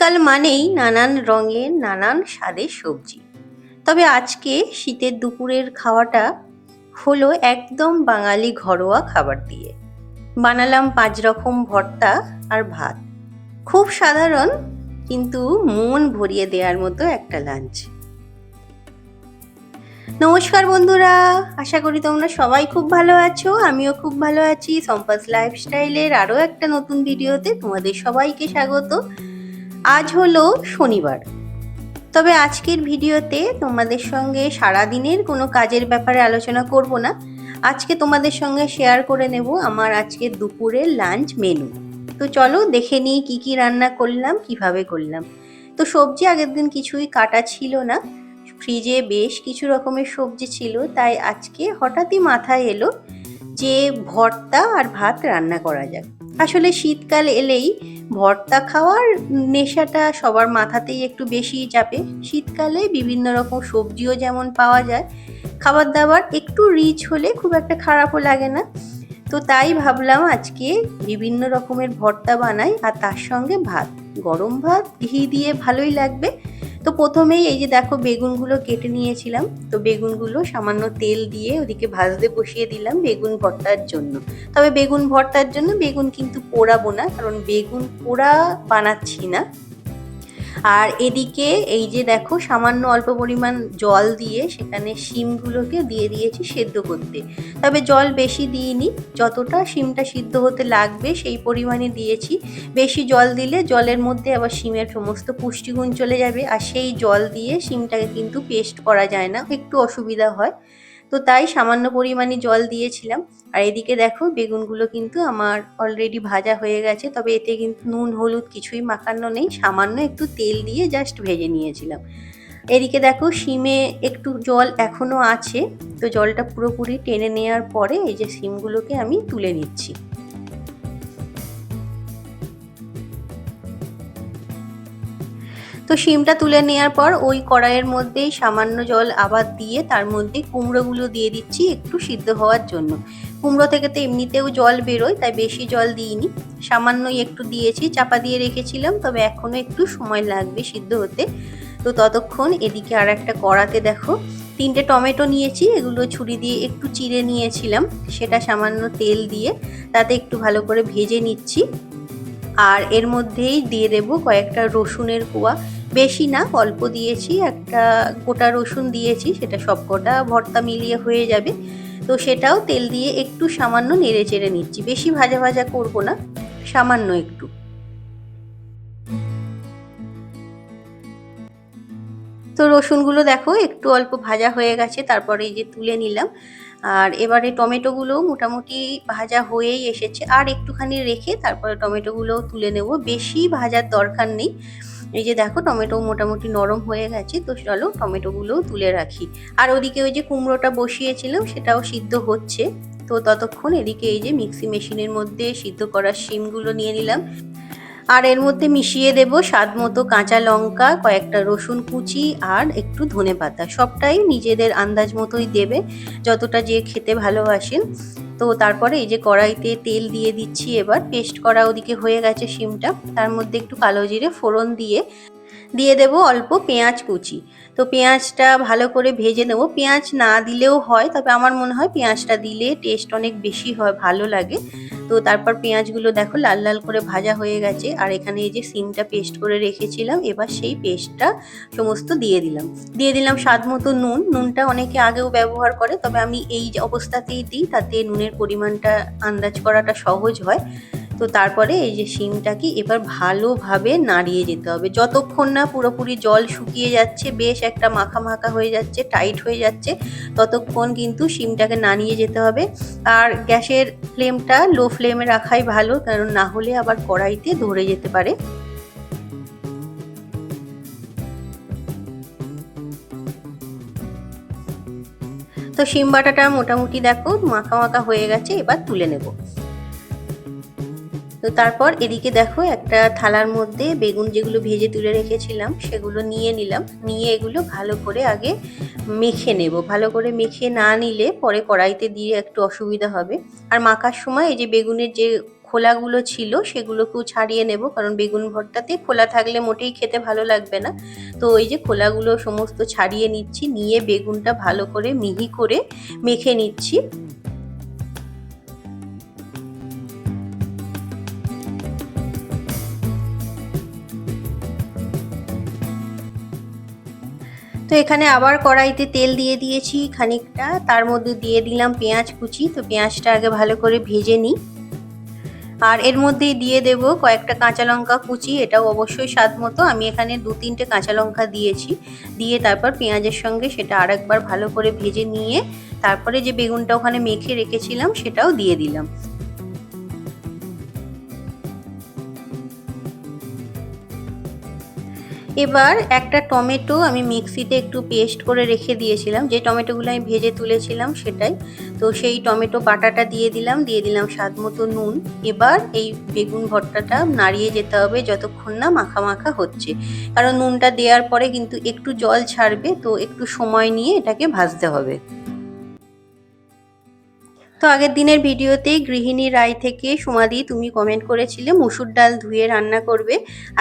শীতকাল মানেই নানান রঙের, নানান স্বাদের সবজি। তবে আজকে শীতের দুপুরের খাওয়াটা হলো একদম বাঙালি ঘরোয়া খাবার দিয়ে। বানালাম পাঁচ রকম ভর্তা আর ভাত। খুব সাধারণ, কিন্তু মন ভরিয়ে দেওয়ার মতো একটা লাঞ্চ নমস্কার বন্ধুরা, আশা করি তোমরা সবাই খুব ভালো আছো, আমিও খুব ভালো আছি। সম্পাস লাইফস্টাইলের আরও একটা নতুন ভিডিওতে তোমাদের সবাইকে স্বাগত। আজ হলো শনিবার। তবে আজকের ভিডিওতে তোমাদের সঙ্গে সারাদিনের কোনো কাজের ব্যাপারে আলোচনা করব না। আজকে তোমাদের সঙ্গে শেয়ার করে নেব আমার আজকে দুপুরের লাঞ্চ মেনু তো চলো দেখে নিই কী কী রান্না করলাম, কীভাবে করলাম। তো সবজি আগের দিন কিছুই কাটা ছিল না। ফ্রিজে বেশ কিছু রকমের সবজি ছিল, তাই আজকে হঠাৎই মাথায় এলো যে ভর্তা আর ভাত রান্না করা যাক। আসলে শীতকাল এলেই ভর্তা খাওয়ার নেশাটা সবার মাথাতেই একটু বেশি চাপে। শীতকালে বিভিন্ন রকম সবজিও যেমন পাওয়া যায় খাবার দাবার একটু রিচ হলে খুব একটা খারাপও লাগে না। তো তাই ভাবলাম আজকে বিভিন্ন রকমের ভর্তা বানাই আর তার সঙ্গে ভাত, গরম ভাত, ঘি দিয়ে ভালোই লাগবে। তো প্রথমেই এই যে দেখো বেগুনগুলো কেটে নিয়েছিলাম। তো বেগুনগুলো সামান্য তেল দিয়ে ওদিকে ভাজতে বসিয়ে দিলাম বেগুন ভর্তার জন্য। তবে বেগুন ভর্তার জন্য বেগুন কিন্তু পোড়াবো না, কারণ বেগুন পোড়া বানাচ্ছি না। আর এদিকে এই যে দেখো, সামান্য অল্প পরিমাণ জল দিয়ে সেখানে শিমগুলোকে দিয়ে দিয়েছি সেদ্ধ করতে। তবে জল বেশি দিইনি, যতটা শিমটা সিদ্ধ হতে লাগবে সেই পরিমাণে দিয়েছি। বেশি জল দিলে জলের মধ্যে আবার শিমের সমস্ত পুষ্টিগুণ চলে যাবে। আর সেই জল দিয়ে শিমটাকে কিন্তু পেস্ট করা যায় না, একটু অসুবিধা হয়। তো তাই সামান্য পরিমাণে জল দিয়েছিলাম। আর এদিকে দেখো, বেগুনগুলো কিন্তু আমার অলরেডি ভাজা হয়ে গেছে, তবে এতে কিন্তু নুন, হলুদ কিছুই মাখানো নেই। সামান্য একটু তেল দিয়ে জাস্ট ভেজে নিয়েছিলাম। এদিকে দেখো, শিমে একটু জল এখনও আছে, তো জলটা পুরোপুরি টেনে নেওয়ার পরে এই যে শিমগুলোকে আমি তুলে নিচ্ছি। তো শিমটা তুলে নেওয়ার পর ওই কড়াইয়ের মধ্যেই সামান্য জল আবার দিয়ে তার মধ্যে কুমড়োগুলো দিয়ে দিচ্ছি একটু সিদ্ধ হওয়ার জন্য। কুমড়ো থেকে তো এমনিতেও জল বেরোয়, তাই বেশি জল দিইনি। সামান্যই একটু দিয়েছি, চাপা দিয়ে রেখেছিলাম, তবে এখনও একটু সময় লাগবে সিদ্ধ হতে। তো ততক্ষণ এদিকে আর একটা কড়াতে দেখো, তিনটে টমেটো নিয়েছি, এগুলো ছুরি দিয়ে একটু চিড়ে নিয়েছিলাম, সেটা সামান্য তেল দিয়ে তাতে একটু ভালো করে ভেজে নিচ্ছি। আর এর মধ্যেই দিয়ে দেব কয়েকটা রসুনের কোয়া বেশি না, অল্প দিয়েছি, একটা গোটা রসুন দিয়েছি, সেটা সব কটা ভর্তা মিলিয়ে হয়ে যাবে। তো সেটাও তেল দিয়ে একটু সামান্য নেড়ে চেড়ে নিচ্ছি, বেশি ভাজা ভাজা করব না, সামান্য একটু। তো রসুনগুলো দেখো, একটু অল্প ভাজা হয়ে গেছে, তারপরে এই যে তুলে নিলাম। আর এবারে টমেটোগুলো মোটামুটি ভাজা হয়েই এসেছে। আর একটুখানি রেখে তারপরে টমেটোগুলোও তুলে নেব। বেশি ভাজার দরকার নেই। এই যে দেখো টমেটো মোটামুটি নরম হয়ে গেছে, তো চলো টমেটোগুলোও তুলে রাখি। আর ওদিকে ওই যে কুমড়োটা বসিয়েছিলাম, সেটাও সিদ্ধ হচ্ছে। তো ততক্ষণ এদিকে এই যে মিক্সি মেশিনের মধ্যে সিদ্ধ করার শিমগুলো নিয়ে নিলাম। আর এর মধ্যে মিশিয়ে দেব স্বাদ মতো কাঁচা লঙ্কা, কয়েকটা রসুন কুচি আর একটু ধনে পাতা সবটাই নিজেদের আন্দাজ মতোই দেবে, যতটা যে খেতে ভালোবাসেন। তো তারপরে এই যে কড়াইতে তেল দিয়ে দিচ্ছি এবার পেস্ট করা ওদিকে হয়ে গেছে শিমটা। তার মধ্যে একটু কালো জিরে ফোড়ন দিয়ে দিয়ে দেব অল্প পেঁয়াজ কুচি। তো পেঁয়াজটা ভালো করে ভেজে নেব। পেঁয়াজ না দিলেও হয়, তবে আমার মনে হয় পেঁয়াজটা দিলে টেস্ট অনেক বেশি হয়, ভালো লাগে। তো তারপর পেঁয়াজগুলো দেখো লাল লাল করে ভাজা হয়ে গেছে। আর এখানে এই যে সিমটা পেস্ট করে রেখেছিলাম, এবার সেই পেস্টটা সমস্ত দিয়ে দিলাম। দিয়ে দিলাম স্বাদ মতো নুন। নুনটা অনেকে আগেও ব্যবহার করে, তবে আমি এই অবস্থাতেই দিই, তাতে নুনের পরিমাণটা আন্দাজ করাটা সহজ হয়। তো তারপরে এই যে শিমটাকে এবার ভালোভাবে নাড়িয়ে যেতে হবে। যতক্ষণ না পুরোপুরি জল শুকিয়ে যাচ্ছে, বেশ একটা মাখা মাখা হয়ে যাচ্ছে, টাইট হয়ে যাচ্ছে, ততক্ষণ কিন্তু শিমটাকে নাড়িয়ে যেতে হবে। আর গ্যাসের ফ্লেমটা লো ফ্লেমে রাখাই ভালো, কারণ না হলে আবার কড়াইতে ধরে যেতে পারে। তো শিম বাটাটা মোটামুটি দেখো, মাখা মাখা হয়ে গেছে, এবার তুলে নেব। তো তারপর এদিকে দেখো একটা থালার মধ্যে বেগুন যেগুলো ভেজে তুলে রেখেছিলাম, সেগুলো নিয়ে নিলাম। নিয়ে এগুলো ভালো করে আগে মেখে নেব। ভালো করে মেখে না নিলে পরে কড়াইতে দিয়ে একটু অসুবিধা হবে। আর মাখার সময় এই যে বেগুনের যে খোলাগুলো ছিল, সেগুলোকেও ছাড়িয়ে নেব। কারণ বেগুন ভর্তাতে খোলা থাকলে মোটেই খেতে ভালো লাগবে না। তো ওই যে খোলাগুলো সমস্ত ছাড়িয়ে নিচ্ছি, নিয়ে বেগুনটা ভালো করে মিহি করে মেখে নিচ্ছি। তো এখানে আবার কড়াইতে তেল দিয়ে দিয়েছি খানিকটা। তার মধ্যে দিয়ে দিলাম পেঁয়াজ কুচি। তো পেঁয়াজটা আগে ভালো করে ভেজে নিই। আর এর মধ্যেই দিয়ে দেব কয়েকটা কাঁচা লঙ্কা কুচি। এটাও অবশ্যই স্বাদ মতো। আমি এখানে দু তিনটে কাঁচা লঙ্কা দিয়েছি। দিয়ে তারপর পেঁয়াজের সঙ্গে সেটা আরেকবার ভালো করে ভেজে নিয়ে তারপরে যে বেগুনটা ওখানে মেখে রেখেছিলাম সেটাও দিয়ে দিলাম। এবার একটা টমেটো আমি মিক্সিতে একটু পেস্ট করে রেখে দিয়েছিলাম। যে টমেটোগুলো আমি ভেজে তুলেছিলাম সেটাই। তো সেই টমেটো বাটাটা দিয়ে দিলাম দিয়ে দিলাম স্বাদ মতো নুন। এবার এই বেগুন ভর্তাটা নাড়িয়ে যেতে হবে যতক্ষণ না মাখা মাখা হচ্ছে। কারণ নুনটা দেওয়ার পরে কিন্তু একটু জল ছাড়বে, তো একটু সময় নিয়ে এটাকে ভাজতে হবে। তো আগের দিনের ভিডিওতে গৃহিণী রায় থেকে সুমাদি তুমি কমেন্ট করেছিলে মুসুর ডাল ধুয়ে রান্না করবে।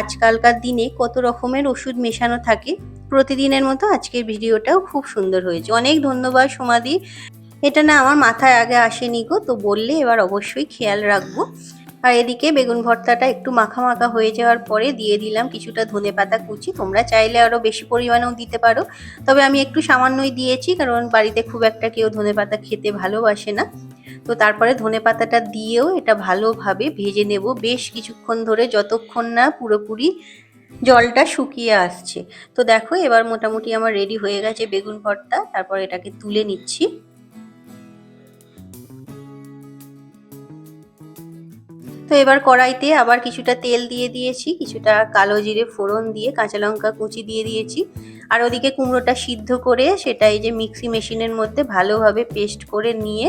আজকালকার দিনে কত রকমের ওষুধ মেশানো থাকে। প্রতিদিনের মতো আজকের ভিডিওটাও খুব সুন্দর হয়েছে। অনেক ধন্যবাদ সুমাদি। এটা না আমার মাথায় আগে আসেনি গো, তো বললে এবার অবশ্যই খেয়াল রাখব। আর এদিকে বেগুন ভর্তাটা একটু মাখা মাখা হয়ে যাওয়ার পরে দিয়ে দিলাম কিছুটা ধনে পাতা কুচি। তোমরা চাইলে আরও বেশি পরিমাণেও দিতে পারো। তবে আমি একটু সামান্যই দিয়েছি, কারণ বাড়িতে খুব একটা কেউ ধনে পাতা খেতে ভালোবাসে না। তো তারপরে ধনে পাতাটা দিয়েও এটা ভালোভাবে ভেজে নেব। বেশ কিছুক্ষণ ধরে যতক্ষণ না পুরোপুরি জলটা শুকিয়ে আসছে। তো দেখো, এবার মোটামুটি আমার রেডি হয়ে গেছে বেগুন ভর্তা। তারপর এটাকে তুলে নিচ্ছি। তো এবার কড়াইতে আবার কিছুটা তেল দিয়ে দিয়েছি, কিছুটা কালো জিরে ফোড়ন দিয়ে, কাঁচা লঙ্কা কুচি দিয়ে দিয়েছি। আর ওদিকে কুমড়োটা সিদ্ধ করে সেটা এই যে মিক্সি মেশিনের মধ্যে ভালোভাবে পেস্ট করে নিয়ে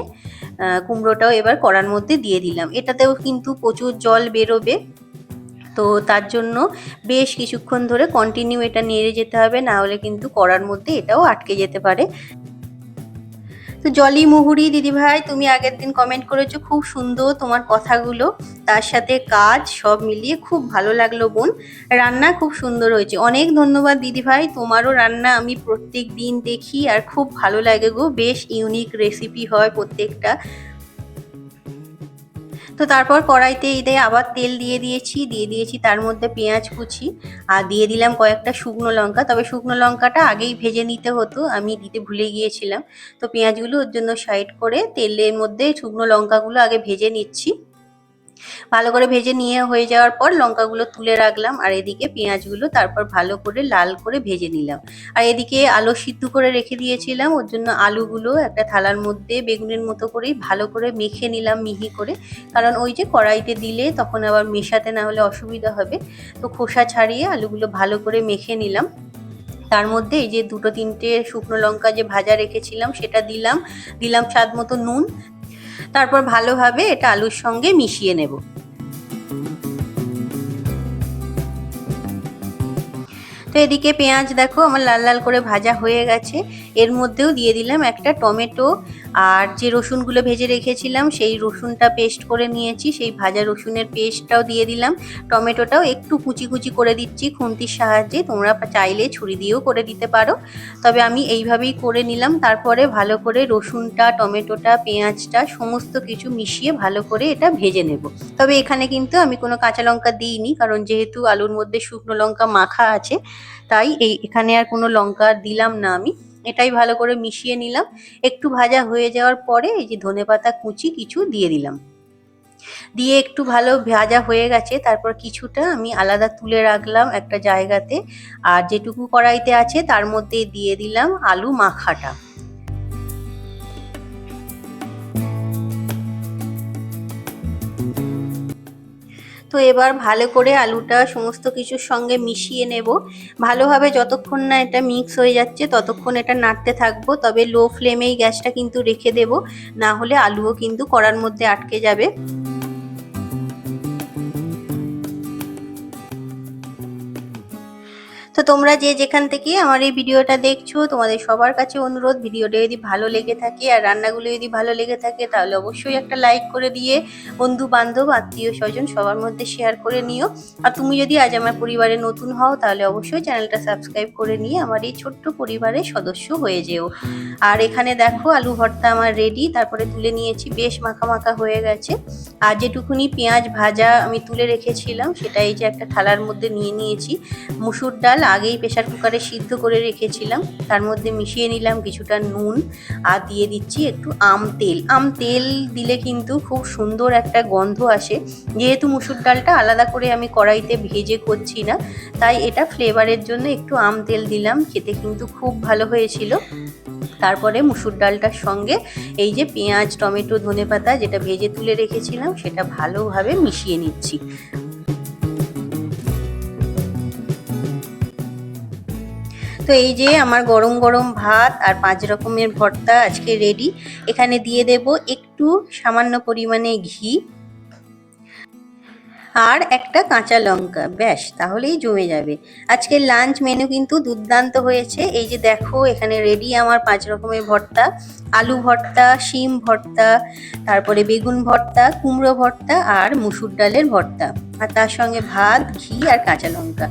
কুমড়োটাও এবার কড়ার মধ্যে দিয়ে দিলাম। এটাতেও কিন্তু প্রচুর জল বেরোবে। তো তার জন্য বেশ কিছুক্ষণ ধরে কন্টিনিউ এটা নেড়ে যেতে হবে, না হলে কিন্তু কড়ার মধ্যে এটাও আটকে যেতে পারে। তো জলি মুহুরি, দিদিভাই, তুমি আগের দিন কমেন্ট করেছ, খুব সুন্দর তোমার কথাগুলো। তার সাথে কাজ সব মিলিয়ে খুব ভালো লাগল বোন। রান্না খুব সুন্দর হয়েছে। অনেক ধন্যবাদ দিদিভাই, তোমারও রান্না আমি প্রত্যেক দিন দেখি আর খুব ভালো লাগে গো। বেশ ইউনিক রেসিপি হয় প্রত্যেকটা। তো তারপর কড়াইতে এই দিয়ে আবার তেল দিয়ে দিয়েছি দিয়ে দিয়েছি তার মধ্যে পেঁয়াজ কুচি আর দিয়ে দিলাম কয়েকটা শুকনো লঙ্কা। তবে শুকনো লঙ্কাটা আগেই ভেজে নিতে হতো, আমি দিতে ভুলে গিয়েছিলাম। তো পেঁয়াজগুলো ওর জন্য সাইড করে তেলের মধ্যে শুকনো লঙ্কাগুলো আগে ভেজে নিচ্ছি। ভালো করে ভেজে নিয়ে হয়ে যাওয়ার পর লঙ্কাগুলো তুলে রাখলাম, আর এদিকে পেঁয়াজগুলো তারপর ভালো করে লাল করে ভেজে নিলাম। আর এদিকে আলু সিদ্ধ করে রেখে দিয়েছিলাম, ওর জন্য আলুগুলো একটা থালার মধ্যে বেগুনের মতো করেই ভালো করে মেখে নিলাম মিহি করে। কারণ ওই যে কড়াইতে দিলে তখন আবার মেশাতে না হলে অসুবিধা হবে। তো খোসা ছাড়িয়ে আলুগুলো ভালো করে মেখে নিলাম। তার মধ্যে এই যে দুটো তিনটে শুকনো লঙ্কা যে ভাজা রেখেছিলাম, সেটা দিলাম। দিলাম স্বাদ মতো নুন তারপর ভালোভাবে এটা আলুর সঙ্গে মিশিয়ে নেব। তো এদিকে পেঁয়াজ দেখো, আমার লাল লাল করে ভাজা হয়ে গেছে। এর মধ্যেও দিয়ে দিলাম একটা টমেটো আর যে রসুনগুলো ভেজে রেখেছিলাম, সেই রসুনটা পেস্ট করে নিয়েছি। সেই ভাজা রসুনের পেস্টটাও দিয়ে দিলাম। টমেটোটাও একটু কুচি কুচি করে দিচ্ছি খুন্তির সাহায্যে। তোমরা চাইলে ছুরি দিয়েও করে দিতে পারো। তবে আমি এইভাবেই করে নিলাম। তারপরে ভালো করে রসুনটা, টমেটোটা, পেঁয়াজটা সমস্ত কিছু মিশিয়ে ভালো করে এটা ভেজে নেব। তবে এখানে কিন্তু আমি কোনো কাঁচা লঙ্কা দিইনি, কারণ যেহেতু আলুর মধ্যে শুকনো লঙ্কা মাখা আছে, তাই এই এখানে আর কোনো লঙ্কা দিলাম না আমি। এটাই ভালো করে মিশিয়ে নিলাম। একটু ভাজা হয়ে যাওয়ার পরে এই যে ধনে পাতা কুচি কিছু দিয়ে দিলাম। দিয়ে একটু ভালো ভাজা হয়ে গেছে, তারপর কিছুটা আমি আলাদা তুলে রাখলাম একটা জায়গাতে। আর যেটুকু কড়াইতে আছে তার মধ্যে দিয়ে দিলাম আলু মাখাটা। তো এবার ভালো করে আলুটা সমস্ত কিছুর সঙ্গে মিশিয়ে নেব। ভালোভাবে যতক্ষণ না এটা মিক্স হয়ে যাচ্ছে, ততক্ষণ এটা নাড়তে থাকব। তবে লো ফ্লেমেই গ্যাসটা কিন্তু রেখে দেব, না হলে আলুও কিন্তু কড়ার মধ্যে আটকে যাবে। তো তোমরা যে যেখান থেকে আমার এই ভিডিওটা দেখছ, তোমাদের সবার কাছে অনুরোধ, ভিডিওটা যদি ভালো লেগে থাকে আর রান্নাগুলো যদি ভালো লেগে থাকে, তাহলে অবশ্যই একটা লাইক করে দিয়ে বন্ধু বান্ধব আত্মীয় স্বজন সবার মধ্যে শেয়ার করে নিও। আর তুমি যদি আজ আমার পরিবারে নতুন হও, তাহলে অবশ্যই চ্যানেলটা সাবস্ক্রাইব করে নিয়ে আমার এই ছোট্ট পরিবারের সদস্য হয়ে যেও। আর এখানে দেখো, আলু ভর্তা আমার রেডি তারপরে তুলে নিয়েছি, বেশ মাখা মাখা হয়ে গেছে। আর যেটুকুনি পেঁয়াজ ভাজা আমি তুলে রেখেছিলাম, সেটা এই যে একটা থালার মধ্যে নিয়ে নিয়েছি। মুসুর ডাল আগেই প্রেশার কুকারে সিদ্ধ করে রেখেছিলাম। তার মধ্যে মিশিয়ে নিলাম কিছুটা নুন আর দিয়ে দিচ্ছি একটু আম তেল। আম তেল দিলে কিন্তু খুব সুন্দর একটা গন্ধ আসে। যেহেতু মুসুর ডালটা আলাদা করে আমি কড়াইতে ভেজে করছি না, তাই এটা ফ্লেভারের জন্য একটু আম তেল দিলাম। খেতে কিন্তু খুব ভালো হয়েছিল। তারপরে মুসুর ডালটার সঙ্গে এই যে পেঁয়াজ, টমেটো, ধনেপাতা যেটা ভেজে তুলে রেখেছিলাম, সেটা ভালোভাবে মিশিয়ে নিচ্ছি। তো এই যে আমার গরম গরম ভাত আর পাঁচ রকমের ভর্তা আজকে রেডি এখানে দিয়ে দেব একটু সামান্য পরিমাণে ঘি আর একটা কাঁচা লঙ্কা। ব্যাস, তাহলেই জমে যাবে। আজকের লাঞ্চ মেনু কিন্তু দুর্দান্ত হয়েছে। এই যে দেখো, এখানে রেডি আমার পাঁচ রকমের ভর্তা। আলু ভর্তা, শিম ভর্তা, তারপরে বেগুন ভর্তা, কুমড়ো ভর্তা আর মুসুর ডালের ভর্তা। আর তার সঙ্গে ভাত, ঘি আর কাঁচা লঙ্কা।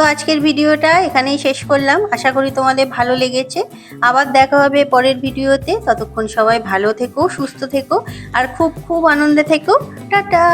তো আজকের ভিডিওটা এখানেই শেষ করলাম। আশা করি তোমাদের ভালো লেগেছে। আবার দেখা হবে পরের ভিডিওতে। ততক্ষণ সবাই ভালো থেকো, সুস্থ থেকো, আর খুব খুব আনন্দে থেকো। টাটা!